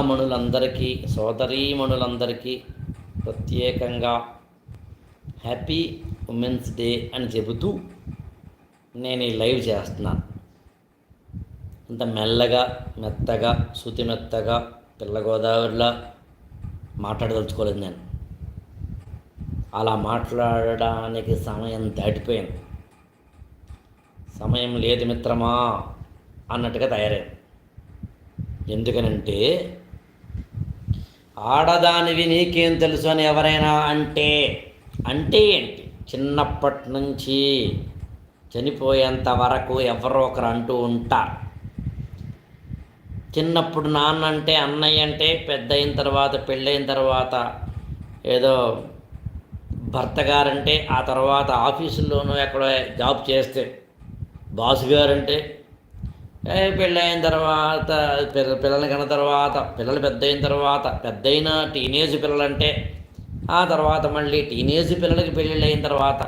మణులందరికీ సోదరీమణులందరికీ ప్రత్యేకంగా happy women's day అని చెబుతూ నేను ఈ లైవ్ చేస్తున్నాను. అంత మెల్లగా మెత్తగా శృతి మెత్తగా పిల్ల గోదావరిలా మాట్లాడదలుచుకోలేదు నేను. అలా మాట్లాడడానికి సమయం దాటిపోయింది. సమయం లేదు మిత్రమా అన్నట్టుగా తయారైంది. ఎందుకనంటే ఆడదానివి నీకేం తెలుసు అని ఎవరైనా అంటే అంటే ఏంటి? చిన్నప్పటి నుంచి చనిపోయేంత వరకు ఎవరో ఒకరు అంటూ ఉంటారు. చిన్నప్పుడు నాన్న అంటే అన్నయ్య అంటే పెద్ద అయిన తర్వాత పెళ్ళైన తర్వాత ఏదో భర్త గారంటే ఆ తర్వాత ఆఫీసుల్లోనూ ఎక్కడో జాబ్ చేస్తే బాసు గారంటే పెళ్ళైన తర్వాత పిల్ల కన్న తర్వాత పిల్లలు పెద్ద అయిన తర్వాత పెద్ద అయిన టీనేజ్ పిల్లలంటే ఆ తర్వాత మళ్ళీ టీనేజ్ పిల్లలకి పెళ్ళిళ్ళు అయిన తర్వాత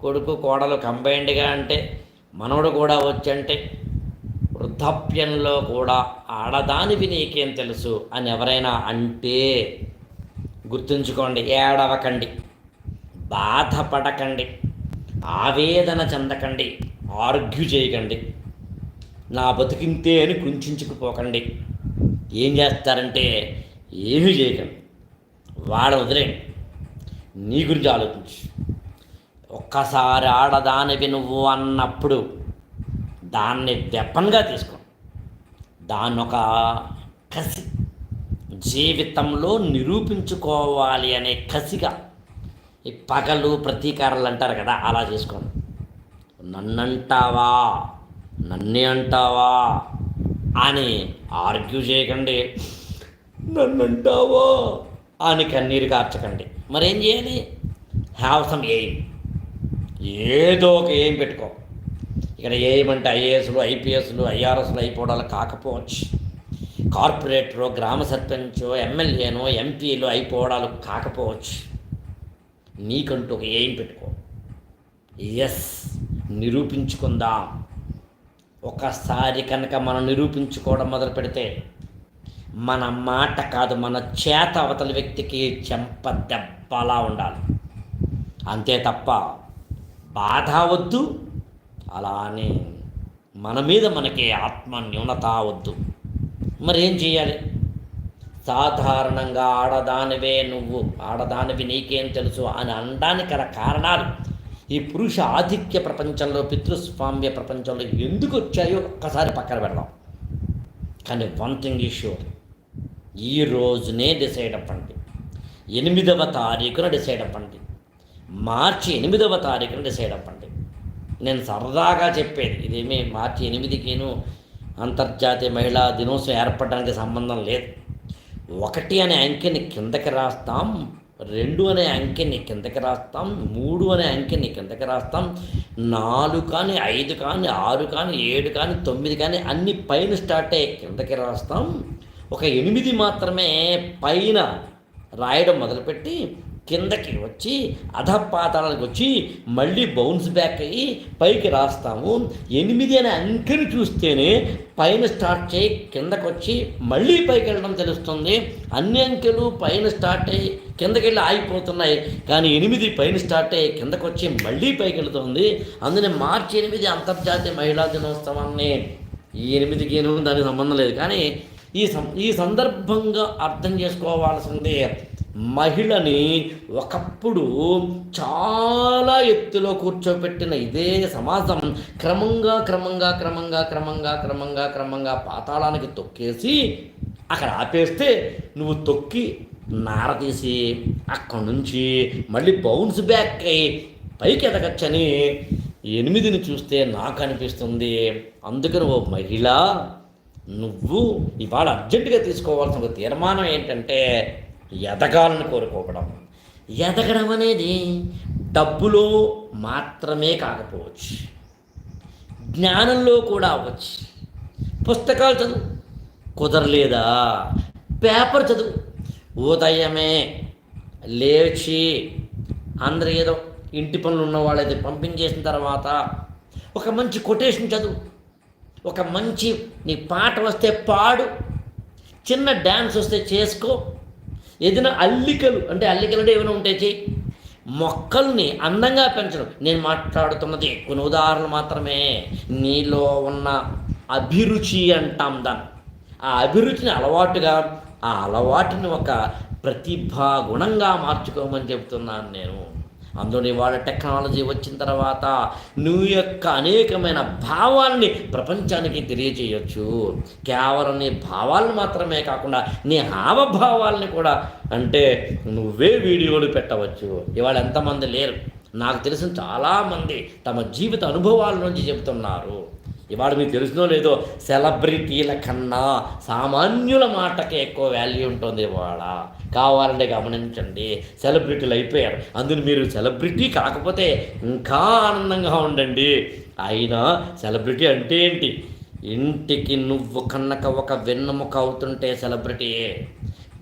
కొడుకు కోడలు కంబైన్డ్గా అంటే మనవడు కూడా వచ్చంటే వృద్ధాప్యంలో కూడా ఆడదానివి నీకేం తెలుసు అని ఎవరైనా అంటే గుర్తుంచుకోండి ఏడవకండి బాధపడకండి ఆవేదన చెందకండి ఆర్గ్యూ చేయకండి. నా బతికింతే అని కుంచుకుపోకండి. ఏం చేస్తారంటే ఏమీ చేయకండి. వాడ వదిలేండి నీ గురించి ఆలోచించు. ఒక్కసారి ఆడదానివి నువ్వు అన్నప్పుడు దాన్ని వెపన్గా తీసుకో. దాన్ని ఒక కసి. జీవితంలో నిరూపించుకోవాలి అనే కసిగా. ఈ పగలు ప్రతీకారాలు అంటారు కదా అలా చేసుకోండి. నన్నంటావా? నన్నే అంటావా? అని ఆర్గ్యూ చేయకండి. నన్ను అంటావా అని కన్నీరు కార్చకండి. మరేం చేయాలి? హ్యావ్ సమ్ ఎయిమ్ ఏదో ఒక ఎయిమ్ పెట్టుకో. ఇక్కడ ఏమంటే ఐఏఎస్లు ఐపీఎస్లు ఐఆర్ఎస్లు అయిపోవడాలు కాకపోవచ్చు. కార్పొరేటరు గ్రామ సర్పంచో ఎమ్మెల్యేనో ఎంపీలు అయిపోవడాలు కాకపోవచ్చు. నీకంటూ ఒక ఎయిమ్ పెట్టుకో. ఎస్ నిరూపించుకుందాం. ఒకసారి కనుక మనం నిరూపించుకోవడం మొదలు పెడితే మన మాట కాదు మన చేత అవతల వ్యక్తికి చెంప దెబ్బలా ఉండాలి. అంతే తప్ప బాధ వద్దు అలానే మన మీద మనకి ఆత్మ న్యూనత వద్దు. మరి ఏం చేయాలి? సాధారణంగా ఆడదానివే నువ్వు ఆడదానివి నీకేం తెలుసు అని అనడానికి గల కారణాలు ఈ పురుష ఆధిక్య ప్రపంచంలో పితృస్వామ్య ప్రపంచంలో ఎందుకు వచ్చాయో ఒక్కసారి పక్కన పెడదాం. కానీ వన్ థింగ్ ఈ షూర్ ఈ రోజునే డిసైడ్ అవ్వండి. ఎనిమిదవ తారీఖున డిసైడ్ అవ్వండి. మార్చి ఎనిమిదవ తారీఖున డిసైడ్ అవ్వండి. నేను సరదాగా చెప్పేది ఇదేమీ మార్చి ఎనిమిదికిను అంతర్జాతీయ మహిళా దినోత్సవం ఏర్పడడానికి సంబంధం లేదు. ఒకటి అనే అంకెని కిందకి రాస్తాం రెండు అనే అంకెని కిందకి రాస్తాం మూడు అనే అంకెని కిందకి రాస్తాం నాలుగు కానీ ఐదు కానీ ఆరు కానీ ఏడు కానీ తొమ్మిది కానీ అన్ని పైన స్టార్ట్ అయ్యి కిందకి రాస్తాం. ఒక ఎనిమిది మాత్రమే పైన రాయడం మొదలుపెట్టి కిందకి వచ్చి అధపాతాలకు వచ్చి మళ్ళీ బౌన్స్ బ్యాక్ అయ్యి పైకి రాస్తాము. ఎనిమిది అనే అంకెని చూస్తేనే పైన స్టార్ట్ చేయి కిందకు వచ్చి మళ్ళీ పైకి వెళ్ళడం తెలుస్తుంది. అన్ని అంకెలు పైన స్టార్ట్ అయ్యి కిందకెళ్ళి ఆగిపోతున్నాయి. కానీ ఎనిమిది పైన స్టార్ట్ అయ్యి కిందకొచ్చి మళ్ళీ పైకి వెళుతుంది అందుకని మార్చి ఎనిమిది అంతర్జాతీయ మహిళా దినోత్సవాన్ని ఈ ఎనిమిదికి ఎనిమిది దానికి సంబంధం లేదు. కానీ ఈ సం ఈ సందర్భంగా అర్థం చేసుకోవాల్సింది మహిళని ఒకప్పుడు చాలా ఎత్తులో కూర్చోబెట్టిన ఇదే సమాజం. క్రమంగా క్రమంగా క్రమంగా క్రమంగా క్రమంగా క్రమంగా పాతాళానికి తొక్కేసి అక్కడ ఆపేస్తే నువ్వు తొక్కి నార తీసి అక్కడి నుంచి మళ్ళీ బౌన్స్ బ్యాక్ అయ్యి పైకి ఎదగచ్చని ఎనిమిదిని చూస్తే నాకు అనిపిస్తుంది. అందుకని ఓ మహిళ నువ్వు ఇవాళ అర్జెంటుగా తీసుకోవాల్సిన ఒక తీర్మానం ఏంటంటే ఎదగాలని కోరుకోవడం. ఎదగడం అనేది డబ్బులో మాత్రమే కాకపోవచ్చు. జ్ఞానంలో కూడా అవ్వచ్చు. పుస్తకాలు చదువు. కుదరలేదా? పేపర్ చదువు. ఉదయమే లేచి అందరు ఏదో ఇంటి పనులు ఉన్న వాళ్ళైతే పంపించేసిన తర్వాత ఒక మంచి కొటేషన్ చదువు. ఒక మంచి నీ పాట వస్తే పాడు. చిన్న డ్యాన్స్ వస్తే చేసుకో. ఏదైనా అల్లికలు అంటే అల్లికలు అంటే ఏమైనా ఉంటే చెయ్యి. మొక్కల్ని అందంగా పెంచడం. నేను మాట్లాడుతున్నది కొన్ని ఉదాహరణలు మాత్రమే. నీలో ఉన్న అభిరుచి అంటాం దాన్ని. ఆ అభిరుచిని అలవాటుగా ఆ అలవాటుని ఒక ప్రతిభా గుణంగా మార్చుకోమని చెప్తున్నాను నేను. అందులో ఇవాళ టెక్నాలజీ వచ్చిన తర్వాత నువ్వు యొక్క అనేకమైన భావాల్ని ప్రపంచానికి తెలియచేయచ్చు. కేవలం నీ భావాలను మాత్రమే కాకుండా నీ హావభావాల్ని కూడా అంటే నువ్వే వీడియోలు పెట్టవచ్చు. ఇవాళ ఎంతమంది లేరు. నాకు తెలిసిన చాలామంది తమ జీవిత అనుభవాల నుంచి చెబుతున్నారు. ఇవాడు మీకు తెలుసునో లేదో సెలబ్రిటీల కన్నా సామాన్యుల మాటకే ఎక్కువ వాల్యూ ఉంటుంది ఇవాళ కావాలంటే గమనించండి సెలబ్రిటీలు అయిపోయారు. అందులో మీరు సెలబ్రిటీ కాకపోతే ఇంకా ఆనందంగా ఉండండి. అయినా సెలబ్రిటీ అంటే ఏంటి? ఇంటికి నువ్వు కన్నక ఒక వెన్నెముక అవుతుంటే సెలబ్రిటీయే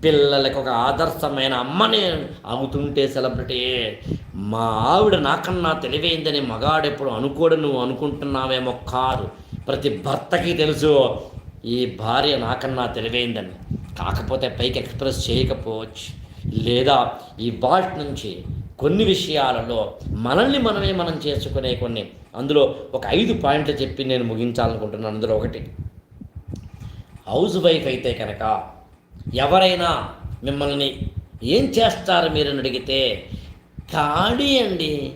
పిల్లలకు ఒక ఆదర్శమైన అమ్మని అమ్ముతుంటే సెలబ్రిటీ మా ఆవిడ నాకన్నా తెలివైందని మగాడెప్పుడు అనుకోడు నువ్వు అనుకుంటున్నావేమో కాదు. ప్రతి భర్తకి తెలుసు ఈ భార్య నాకన్నా తెలివైందని. కాకపోతే పైకి ఎక్స్ప్రెస్ చేయకపోవచ్చు. లేదా ఈ బాల్ట్ నుంచి కొన్ని విషయాలలో మనల్ని మనమే మనం చేసుకునే కొన్ని. అందులో ఒక ఐదు పాయింట్లు చెప్పి నేను ముగించాలనుకుంటున్నాను. అందులో ఒకటి హౌస్ వైఫ్ అయితే కనుక ఎవరైనా మిమ్మల్ని ఏం చేస్తారు మీరు అని అడిగితే ఖాళీ అండి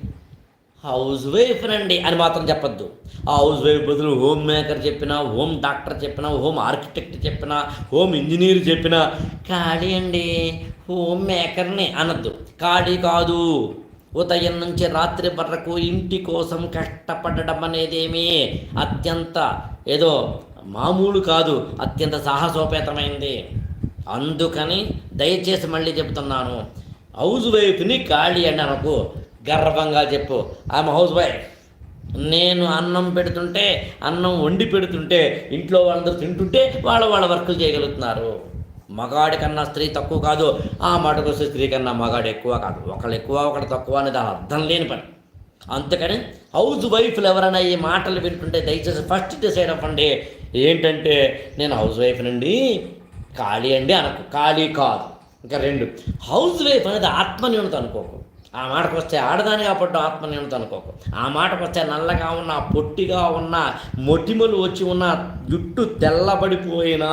హౌస్ వైఫ్ రండి అని మాత్రం చెప్పద్దు. ఆ హౌస్ వైఫ్ బదులు హోమ్ మేకర్ చెప్పినా హోమ్ డాక్టర్ చెప్పినా హోమ్ ఆర్కిటెక్ట్ చెప్పినా హోమ్ ఇంజనీర్ చెప్పినా ఖాళీ అండి హోమ్ మేకర్ని అనద్దు. ఖాళీ కాదు. ఉదయం నుంచి రాత్రి వరకు ఇంటి కోసం కష్టపడడం అనేదేమి అత్యంత ఏదో మామూలు కాదు అత్యంత సాహసోపేతమైంది. అందుకని దయచేసి మళ్ళీ చెప్తున్నాను. హౌస్ వైఫ్ని ఖాళీ అని అనకు గర్వంగా చెప్పు. ఆమె హౌస్ వైఫ్ నేను అన్నం పెడుతుంటే అన్నం వండి పెడుతుంటే ఇంట్లో వాళ్ళందరూ తింటుంటే వాళ్ళ వాళ్ళ వర్కులు చేయగలుగుతున్నారు. మగాడి కన్నా స్త్రీ తక్కువ కాదు. ఆ మాటకు వస్తే స్త్రీ కన్నా మగాడు ఎక్కువ కాదు. ఒకళ్ళు ఎక్కువ ఒకడు తక్కువ అని దాని అర్థం లేని పని. అందుకని హౌస్ వైఫ్లు ఎవరైనా ఈ మాటలు వింటుంటే దయచేసి ఫస్ట్ డిసైడ్ అవ్వండి. ఏంటంటే నేను హౌస్ వైఫ్ నుండి. ఖాళీ అండి అనకు ఖాళీ కాదు. ఇంకా రెండు హౌస్ వైఫ్ అనేది ఆత్మన్యూనత అనుకోకు. ఆ మాటకు వస్తే ఆడదాని కాబట్టి ఆత్మన్యూనత అనుకోకు. ఆ మాటకు వస్తే నల్లగా ఉన్న పొట్టిగా ఉన్న మొటిమలు వచ్చి ఉన్న జుట్టు తెల్లబడిపోయినా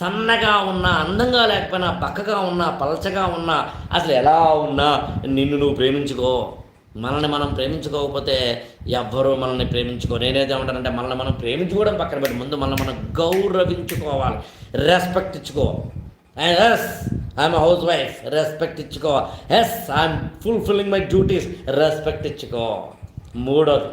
సన్నగా ఉన్నా అందంగా లేకపోయినా పక్కగా ఉన్నా పలచగా ఉన్నా అసలు ఎలా ఉన్నా నిన్ను నువ్వు ప్రేమించుకో. మనల్ని మనం ప్రేమించుకోకపోతే ఎవ్వరూ మనల్ని ప్రేమించుకో నేనేది ఏమంటానంటే మనల్ని మనం ప్రేమించుకోవడం పక్కన పెట్టి ముందు మనల్ని మనం గౌరవించుకోవాలి. రెస్పెక్ట్ ఇచ్చుకో. Yes I'm house wife respect ఇచ్చుకో. Yes I'm fulfilling my duties respect ఇచ్చుకో. మూడోది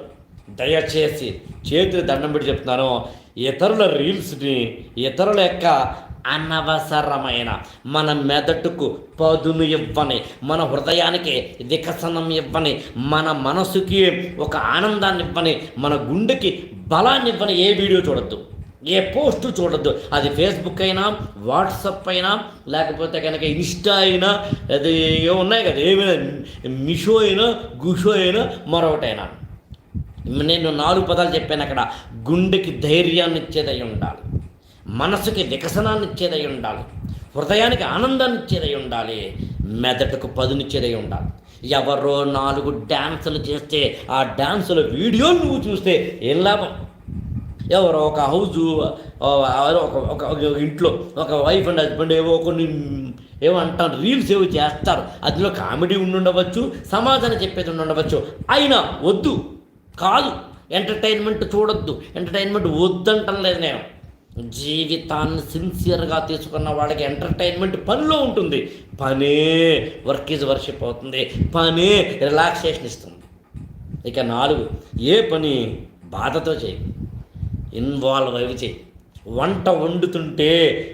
దయచేసి చేతులు దండం పెట్టి చెప్తున్నాను. ఇతరుల రీల్స్ని ఇతరుల యొక్క అనవసరమైన మన మెదడుకు పదును ఇవ్వని మన హృదయానికి వికసనం ఇవ్వని మన మనసుకి ఒక ఆనందాన్ని ఇవ్వని మన గుండెకి బలాన్ని ఇవ్వని ఏ వీడియో చూడొద్దు. ఏ పోస్ట్ చూడొద్దు. అది ఫేస్బుక్ అయినా వాట్సప్ అయినా లేకపోతే కనుక ఇన్స్టా అయినా అది ఏమి ఉన్నాయి కదా ఏమైనా మిషో అయినా గుషో అయినా మరొకటైనా. నేను నాలుగు పదాలు చెప్పాను అక్కడ. గుండెకి ధైర్యాన్ని ఇచ్చేదై ఉండాలి. మనసుకి వికసనాన్ని ఇచ్చేదై ఉండాలి. హృదయానికి ఆనందాన్ని ఇచ్చేదై ఉండాలి. మెదడుకు పదునిచ్చేదై ఉండాలి. ఎవరో నాలుగు డ్యాన్సులు చేస్తే ఆ డ్యాన్సుల వీడియోలు నువ్వు చూస్తే ఏం లాభం? ఎవరో ఒక హౌజు ఒక ఒక ఇంట్లో ఒక వైఫ్ అండ్ హస్బెండ్ ఏవో కొన్ని ఏమో అంటారు రీల్స్ ఏవో చేస్తారు. అందులో కామెడీ ఉండుండవచ్చు సమాధానం చెప్పేది ఉండుండవచ్చు. అయినా వద్దు. కాదు. ఎంటర్టైన్మెంట్ చూడొద్దు. ఎంటర్టైన్మెంట్ వద్దంటం లేదు నేను. జీవితాన్ని సిన్సియర్గా తీసుకున్న వాళ్ళకి ఎంటర్టైన్మెంట్ పనిలో ఉంటుంది. పనే వర్క్ ఈజ్ వర్షిప్ అవుతుంది. పనే రిలాక్సేషన్ ఇస్తుంది. ఇక నాలుగు ఏ పని బాధతో చేయి. ఇన్వాల్వ్ అవి చేయి. వంట వండుతుంటే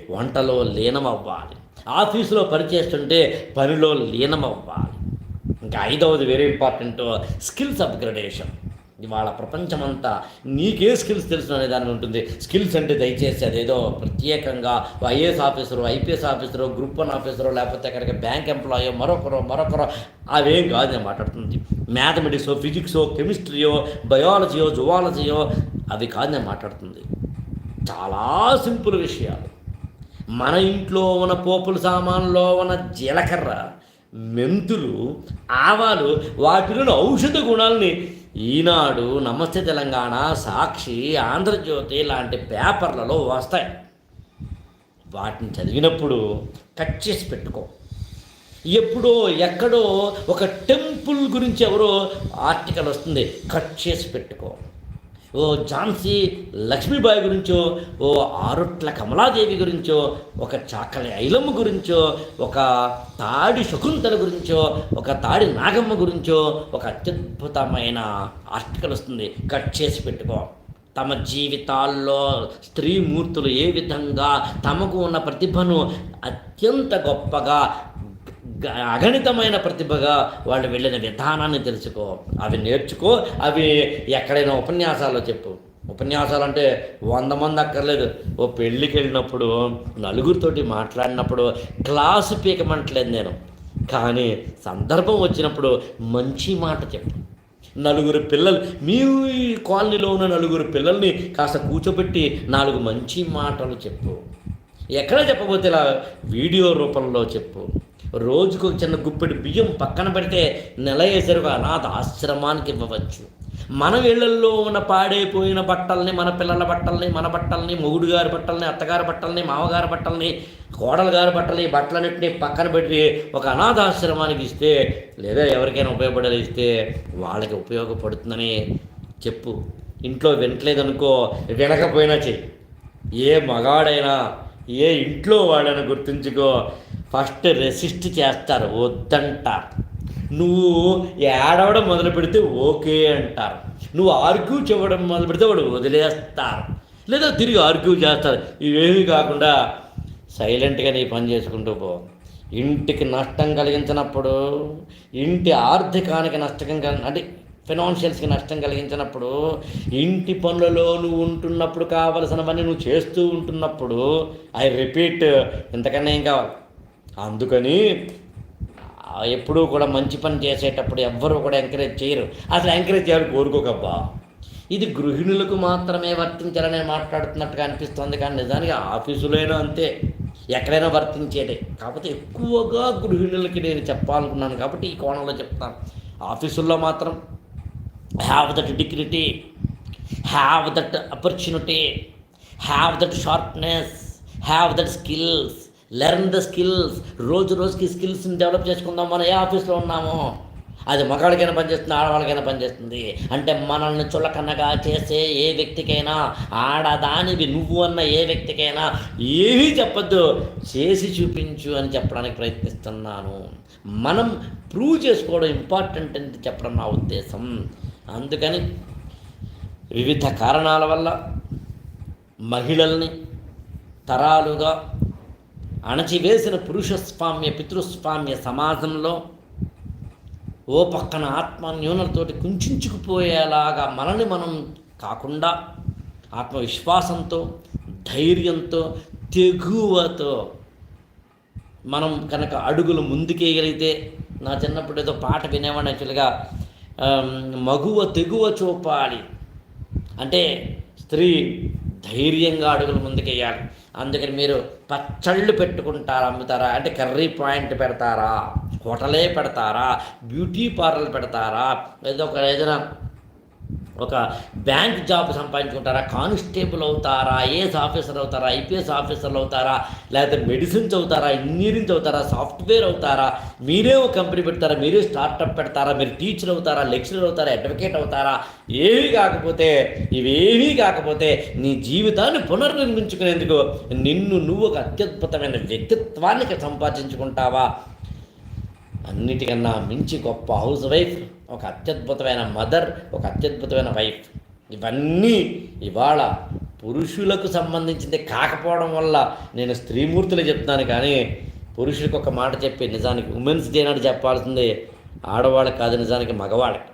వంటలో లీనమవ్వాలి. ఆఫీసులో పనిచేస్తుంటే పనిలో లీనమవ్వాలి. ఇంకా ఐదవది వెరీ ఇంపార్టెంట్ స్కిల్స్ అప్గ్రేడేషన్ ఇవాళ ప్రపంచమంతా నీకే స్కిల్స్ తెలుసు అనే దాని ఉంటుంది. స్కిల్స్ అంటే దయచేసి అదేదో ప్రత్యేకంగా IAS officer IPS officer group one officer లేకపోతే అక్కడికి బ్యాంక్ ఎంప్లాయో మరొకరో మరొకరో అవేం కాదు నేను మాట్లాడుతుంది. మ్యాథమెటిక్సో ఫిజిక్సో కెమిస్ట్రీయో బయాలజీయో జువాలజీయో అవి కాదు నేను మాట్లాడుతుంది. చాలా సింపుల్ విషయాలు. మన ఇంట్లో ఉన్న పోపుల సామాన్లో ఉన్న జీలకర్ర మెంతులు ఆవాలు వాటిలోని ఔషధ గుణాలని ఈనాడు నమస్తే తెలంగాణ సాక్షి ఆంధ్రజ్యోతి లాంటి పేపర్లలో వస్తాయి. వాటిని చదివినప్పుడు కట్ చేసి పెట్టుకో. ఎప్పుడో ఎక్కడో ఒక టెంపుల్ గురించి ఎవరో ఆర్టికల్ వస్తుంది. కట్ చేసి పెట్టుకో. ఓ ఝాన్సీ లక్ష్మీబాయి గురించో ఓ ఆరుట్ల కమలాదేవి గురించో ఒక చాకలి ఐలమ్మ గురించో ఒక తాడి శకుంతల గురించో ఒక తాడి నాగమ్మ గురించో ఒక అత్యద్భుతమైన ఆర్టికల్ వస్తుంది. కట్ చేసి పెట్టుకో. తమ జీవితాల్లో స్త్రీమూర్తులు ఏ విధంగా తమకు ఉన్న ప్రతిభను అత్యంత గొప్పగా అగణితమైన ప్రతిభగా వాళ్ళు వెళ్ళిన విధానాన్ని తెలుసుకో. అవి నేర్చుకో అవి ఎక్కడైనా ఉపన్యాసాల్లో చెప్పు. ఉపన్యాసాలు అంటే వంద మంది అక్కర్లేదు. ఓ పెళ్ళికి వెళ్ళినప్పుడు నలుగురితోటి మాట్లాడినప్పుడు క్లాసు పీకమంటలేదు నేను. కానీ సందర్భం వచ్చినప్పుడు మంచి మాట చెప్పు. నలుగురు పిల్లలు మీ కాలనీలో ఉన్న నలుగురు పిల్లల్ని కాస్త కూర్చోబెట్టి నాలుగు మంచి మాటలు చెప్పు. ఎక్కడ చెప్పబోతే ఇలా వీడియో రూపంలో చెప్పు. రోజుకు ఒక చిన్న గుప్పెడు బియ్యం పక్కన పెడితే నెల వేసరికి అనాథ ఆశ్రమానికి ఇవ్వవచ్చు. మన ఇళ్ళల్లో ఉన్న పాడైపోయిన బట్టల్ని మన పిల్లల బట్టల్ని మన బట్టల్ని మొగుడు గారి బట్టల్ని అత్తగారి బట్టల్ని మామగారి బట్టల్ని కోడలు గారి బట్టల్ని బట్టలన్నింటినీ పక్కన పెట్టి ఒక అనాథాశ్రమానికి ఇస్తే లేదా ఎవరికైనా ఉపయోగపడేది ఇస్తే వాళ్ళకి ఉపయోగపడుతుందని చెప్పు. ఇంట్లో వినట్లేదనుకో వినకపోయినా చెయ్యి. ఏ మగాడైనా ఏ ఇంట్లో వాడైనా గుర్తుంచుకో. ఫస్ట్ రెసిస్ట్ చేస్తారు వద్దంటారు. నువ్వు ఏడవడం మొదలు పెడితే ఓకే అంటారు. నువ్వు ఆర్గ్యూ చెప్పడం మొదలు పెడితే వాడు వదిలేస్తారు. లేదా తిరిగి ఆర్గ్యూ చేస్తారు. ఇవేమీ కాకుండా సైలెంట్గా నీ పని చేసుకుంటూ పో. ఇంటికి నష్టం కలిగించినప్పుడు ఇంటి ఆర్థికానికి నష్టం కలి అంటే ఫినాన్షియల్స్కి నష్టం కలిగించినప్పుడు ఇంటి పనులలో నువ్వు ఉంటున్నప్పుడు కావలసినవన్నీ నువ్వు చేస్తూ ఉంటున్నప్పుడు ఐ రిపీట్ ఇంతకన్నా ఏం కావాలి? అందుకని ఎప్పుడూ కూడా మంచి పని చేసేటప్పుడు ఎవ్వరూ కూడా ఎంకరేజ్ చేయరు. అసలు ఎంకరేజ్ చేయాలని కోరుకోకబ్బా. ఇది గృహిణులకు మాత్రమే వర్తించాలని మాట్లాడుతున్నట్టుగా అనిపిస్తుంది కానీ నిజానికి ఆఫీసులోనూ అంతే. ఎక్కడైనా వర్తించేదే. కాకపోతే ఎక్కువగా గృహిణులకి నేను చెప్పాలనుకున్నాను కాబట్టి ఈ కోణంలో చెప్తాను. ఆఫీసుల్లో మాత్రం have that dignity have that opportunity have that sharpness have that skills learn the skills రోజు రోజుకి స్కిల్స్ని డెవలప్ చేసుకుందాం. మనం ఏ ఆఫీస్లో ఉన్నామో. అది మగాళ్ళకైనా పనిచేస్తుంది ఆడవాళ్ళకైనా పనిచేస్తుంది. అంటే మనల్ని చులకనగా చేసే ఏ వ్యక్తికైనా ఆడదానివి నువ్వు అన్న ఏ వ్యక్తికైనా ఏమీ చెప్పొద్దు. చేసి చూపించు అని చెప్పడానికి ప్రయత్నిస్తున్నాను. మనం ప్రూవ్ చేసుకోవడం ఇంపార్టెంట్ అని చెప్పడం నా ఉద్దేశం. అందుకని వివిధ కారణాల వల్ల మహిళల్ని తరాలుగా అణచివేసిన పురుషస్వామ్య పితృస్వామ్య సమాజంలో ఓ పక్కన ఆత్మన్యూనతతోటి కుంచుకుపోయేలాగా మనల్ని మనం కాకుండా ఆత్మవిశ్వాసంతో ధైర్యంతో తెగువతో మనం కనుక అడుగులు ముందుకేయగలిగితే నా చిన్నప్పుడు ఏదో పాట వినేవాడిని యాక్చువల్గా మగువ తెగువ చూపాలి. అంటే స్త్రీ ధైర్యంగా అడుగులు ముందుకేయాలి. అందుకని మీరు పచ్చళ్ళు పెట్టుకుంటారా అమ్ముతారా? అంటే కర్రీ పాయింట్ పెడతారా? హోటలే పెడతారా? బ్యూటీ పార్లర్ పెడతారా? లేదా ఒక ఏదైనా ఒక బ్యాంక్ జాబ్ సంపాదించుకుంటారా? కానిస్టేబుల్ అవుతారా? ఏఎస్ ఆఫీసర్ అవుతారా? ఐపీఎస్ ఆఫీసర్లు అవుతారా? లేకపోతే మెడిసిన్స్ అవుతారా ఇంజనీరింగ్ అవుతారా సాఫ్ట్వేర్ అవుతారా? మీరే ఒక కంపెనీ పెడతారా? మీరే స్టార్టప్ పెడతారా? మీరు టీచర్ అవుతారా? లెక్చరర్ అవుతారా? అడ్వకేట్ అవుతారా? ఏవి కాకపోతే ఇవేవీ కాకపోతే నీ జీవితాన్ని పునర్నిర్మించుకునేందుకు నిన్ను నువ్వు ఒక అత్యద్భుతమైన వ్యక్తిత్వాన్ని సంపాదించుకుంటావా? అన్నిటికన్నా మించి గొప్ప హౌస్ వైఫ్ ఒక అత్యద్భుతమైన మదర్ ఒక అత్యద్భుతమైన వైఫ్. ఇవన్నీ ఇవాళ పురుషులకు సంబంధించింది కాకపోవడం వల్ల నేను స్త్రీమూర్తులు చెప్తున్నాను కానీ పురుషులకు ఒక మాట చెప్పి నిజానికి ఉమెన్స్ డే నాడు చెప్పాల్సింది ఆడవాళ్ళకి కాదు నిజానికి మగవాళ్ళకి.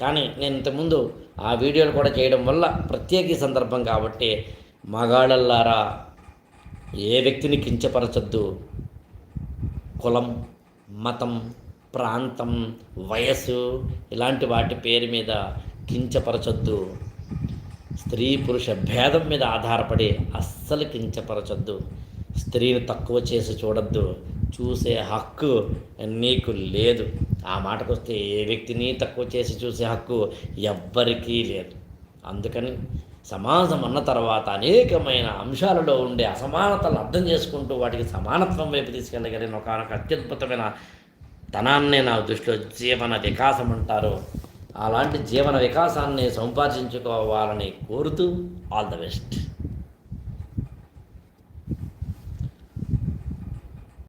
కానీ నేను ఇంతకుముందు ఆ వీడియోలు కూడా చేయడం వల్ల ప్రత్యేక సందర్భం కాబట్టి మగాళ్ళల్లారా ఏ వ్యక్తిని కించపరచొద్దు. కులం మతం ప్రాంతం వయస్సు ఇలాంటి వాటి పేరు మీద కించపరచొద్దు. స్త్రీ పురుష భేదం మీద ఆధారపడి అస్సలు కించపరచొద్దు. స్త్రీని తక్కువ చేసి చూడొద్దు. చూసే హక్కు నీకు లేదు. ఆ మాటకొస్తే ఏ వ్యక్తిని తక్కువ చేసి చూసే హక్కు ఎవ్వరికీ లేదు. అందుకని సమాజం అన్న తర్వాత అనేకమైన అంశాలలో ఉండే అసమానతలు అర్థం చేసుకుంటూ వాటికి సమానత్వం వైపు తీసుకెళ్ళగలిగిన ఒక అత్యద్భుతమైన ధనాన్నే నా దృష్టిలో జీవన వికాసం అంటారో అలాంటి జీవన వికాసాన్ని సంపాదించుకోవాలని కోరుతూ ఆల్ ద బెస్ట్.